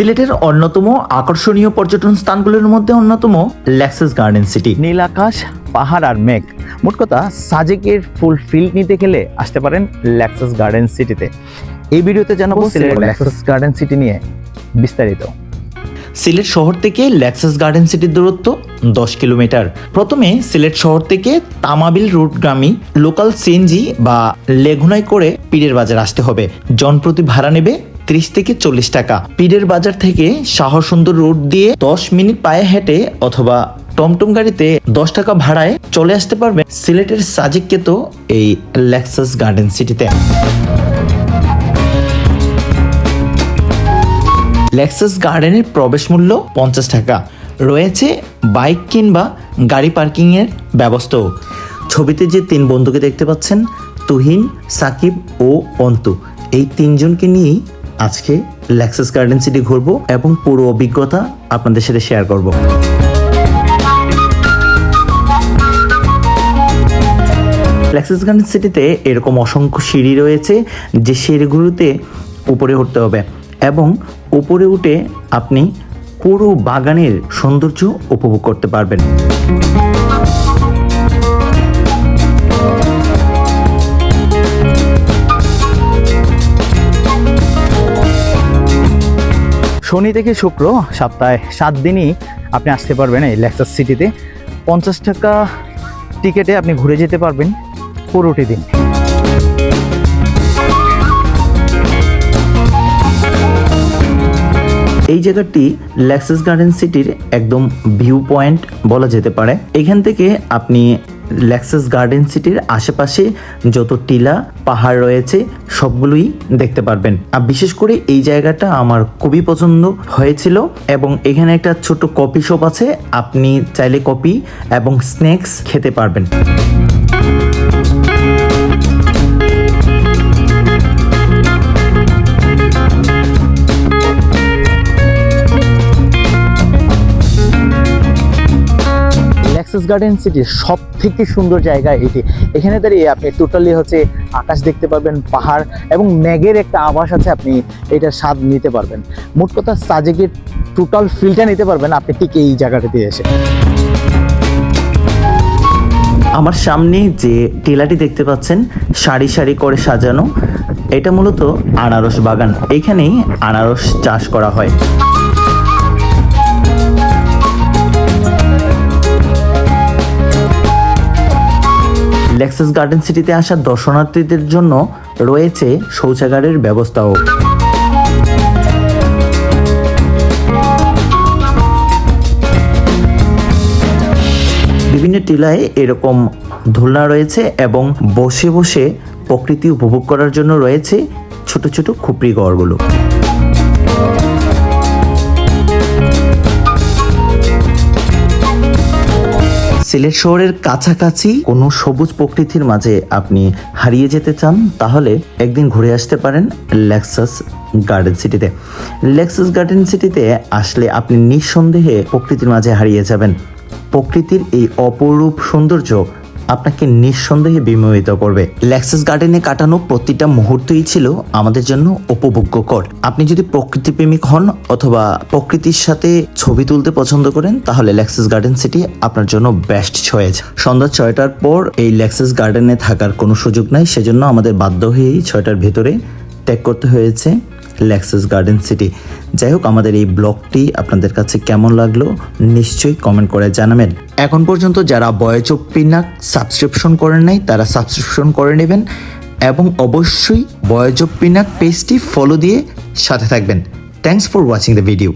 সিলেটের অন্যতম আকর্ষণীয় পর্যটন স্থানগুলোর মধ্যে অন্যতম ল্যাক্সাস গার্ডেন সিটি। নীল আকাশ পাহাড় আর মেঘ। মোট কথা সাজেকের ফুল ফিল্ড নিতে গেলে আসতে পারেন ল্যাক্সাস গার্ডেন সিটিতে। এই ভিডিওতে জানাব সিলেট ল্যাক্সাস গার্ডেন সিটি নিয়ে বিস্তারিত। সিলেট শহর থেকে ল্যাক্সাস গার্ডেন সিটির দূরত্ব দশ কিলোমিটার। প্রথমে সিলেট শহর থেকে তামাবিল রুটগামী লোকাল সিএনজি বা লেগুনায় করে পীরের বাজার আসতে হবে। জনপ্রতি ভাড়া নেবে ত্রিশ থেকে চল্লিশ টাকা। পীরের বাজার থেকে শাহসুন্দর রোড দিয়ে দশ মিনিট পায়ে হেঁটে অথবা টমটম গাড়িতে দশ টাকা ভাড়ায় চলে আসতে পারবে সিলেটের সাজেককে তো এই ল্যাক্সাস গার্ডেন সিটিতে। লেক্সাস গার্ডেনের প্রবেশ মূল্য পঞ্চাশ টাকা। রয়েছে বাইক কিংবা গাড়ি পার্কিংয়ের ব্যবস্থাও। ছবিতে যে তিন বন্ধুকে দেখতে পাচ্ছেন, তুহিন, সাকিব ও অন্তু। এই তিনজনকে নিয়েই আজকে লেক্সাস গার্ডেন সিটি ঘুরবো এবং পুরো অভিজ্ঞতা আপনাদের সাথে শেয়ার করব। লেক্সাস গার্ডেন সিটিতে এরকম অসংখ্য সিঁড়ি রয়েছে, যে সিঁড়িগুলোতে উপরে উঠতে হবে এবং উপরে উঠে আপনি পুরো বাগানের সৌন্দর্য উপভোগ করতে পারবেন। শনি থেকে শুক্র সপ্তাহে সাত দিনই আপনি আসতে পারবেন এই ল্যাক্সাস সিটিতে পঞ্চাশ টাকা টিকেটে আপনি ঘুরে যেতে পারবেন পুরোটি দিন। এই জায়গাটি ল্যাক্সাস গার্ডেন সিটির একদম ভিউ পয়েন্ট বলা যেতে পারে। এখান থেকে আপনি ল্যাক্সাস গার্ডেন সিটির আশেপাশে যত টিলা, পাহাড় রয়েছে, সবগুলোই দেখতে পারবেন। আর বিশেষ করে এই জায়গাটা আমার খুবই পছন্দ হয়েছিল এবং এখানে একটা ছোট কফি শপ আছে, আপনি চাইলে কফি এবং স্ন্যাক্স খেতে পারবেন। ল্যাক্সাস গার্ডেন সিটির সব থেকে সুন্দর জায়গা এটি। এখানে দাঁড়িয়ে আপনি টোটালি হচ্ছে আকাশ দেখতে পারবেন, পাহাড় এবং মেঘের একটা আভাস আছে, আপনি এটার স্বাদ নিতে পারবেন। মোট কথা সাজেকের টোটাল ফিলটা নিতে পারবেন আপনি ঠিক এই জায়গাটাতে এসে। আমার সামনে যে টিলাটি দেখতে পাচ্ছেন, সারি সারি করে সাজানো, এটা মূলত আনারস বাগান। এখানেই আনারস চাষ করা হয়। লেক্সাস গার্ডেন সিটিতে আসা দর্শনার্থীদের জন্য রয়েছে শৌচাগারের ব্যবস্থাও। বিভিন্ন টিলায় এরকম দোলনা রয়েছে এবং বসে বসে প্রকৃতি উপভোগ করার জন্য রয়েছে ছোট ছোট খুপড়ি ঘরগুলো। সিলেট শহরের কাছাকাছি কোনো সবুজ প্রকৃতির মাঝে আপনি হারিয়ে যেতে চান, তাহলে একদিন ঘুরে আসতে পারেন লেক্সাস গার্ডেন সিটিতে লেক্সাস গার্ডেন সিটিতে আসলে আপনি নিঃসন্দেহে প্রকৃতির মাঝে হারিয়ে যাবেন। প্রকৃতির এই অপরূপ সৌন্দর্য আপনাকে নিঃসন্দেহে বিমোহিত করবে। ল্যাক্সাস গার্ডেনে কাটানো প্রতিটা মুহূর্তই ছিল আমাদের জন্য উপভোগ্যকর আপনি যদি প্রকৃতিপ্রেমিক হন অথবা প্রকৃতির সাথে ছবি তুলতে পছন্দ করেন, তাহলে ল্যাক্সাস গার্ডেন সিটি আপনার জন্য বেস্ট চয়েস সন্ধ্যা ছয়টার পর এই ল্যাক্সাস গার্ডেনে থাকার কোনো সুযোগ নাই, সেজন্য আমাদের বাধ্য হয়েই ছয়টার ভেতরে ত্যাগ করতে হয়েছে। ল্যাক্সাস গার্ডেন সিটি যাই হোক, আমাদের এই ব্লগটি আপনাদের কাছে কেমন লাগল নিশ্চয়ই কমেন্ট করে জানাবেন। এখন পর্যন্ত যারা বয়চ পিনাক সাবস্ক্রিপশন করেন নাই, তারা সাবস্ক্রিপশন করে নেবেন এবং অবশ্যই বয়জ পিনাক পেজটি ফলো দিয়ে সাথে থাকবেন। Thanks for watching the video